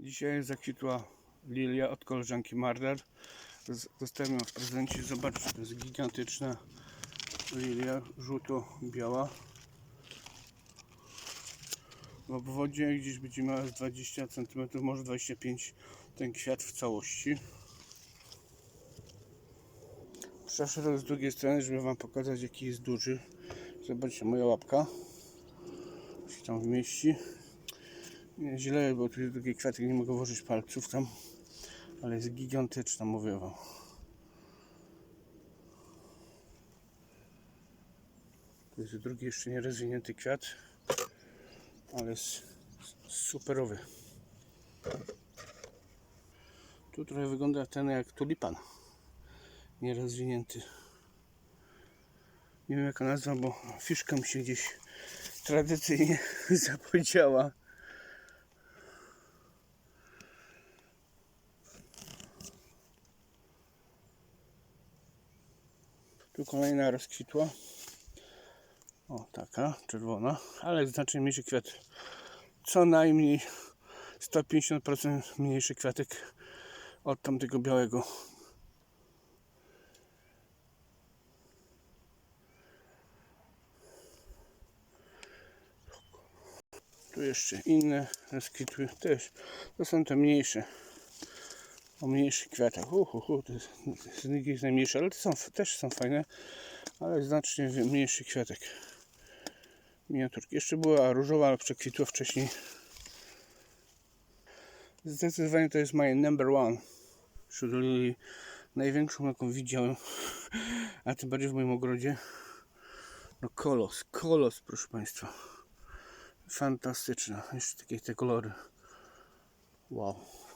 Dzisiaj zakwitła lilia od koleżanki Marder. Z- Dostałem ją w prezencie. Zobaczcie, to jest gigantyczna lilia, żółto-biała. W obwodzie gdzieś będzie miała z 20 cm, może 25 ten kwiat w całości. Przeszedłem z drugiej strony, żeby Wam pokazać jaki jest duży. Zobaczcie, moja łapka się tam wmieści. Nie, źle, bo tu jest drugi kwiatek, nie mogę włożyć palców tam, ale jest gigantyczna, mówię Wam. To jest drugi jeszcze nie rozwinięty kwiat, ale jest superowy. Tu trochę wygląda ten jak tulipan, nierozwinięty. Nie wiem jaka nazwa, bo fiszka mi się gdzieś tradycyjnie zapowiedziała. Tu kolejna rozkwitła. O, taka czerwona, ale znacznie mniejszy kwiat. Co najmniej 150% mniejszy kwiatek od tamtego białego. Tu jeszcze inne rozkwitły też. To są te mniejsze. O mniejszych kwiatach. Uhu, hu, to jest, nich jest najmniejsze, ale to są, też są fajne, ale znacznie mniejszy kwiatek. Miniaturki. Jeszcze była różowa, ale przekwitła wcześniej. Zdecydowanie to jest my number one. Wśród lilii największą jaką widziałem, a tym bardziej w moim ogrodzie. No kolos, kolos proszę Państwa. Fantastyczna. Jeszcze takie te kolory. Wow.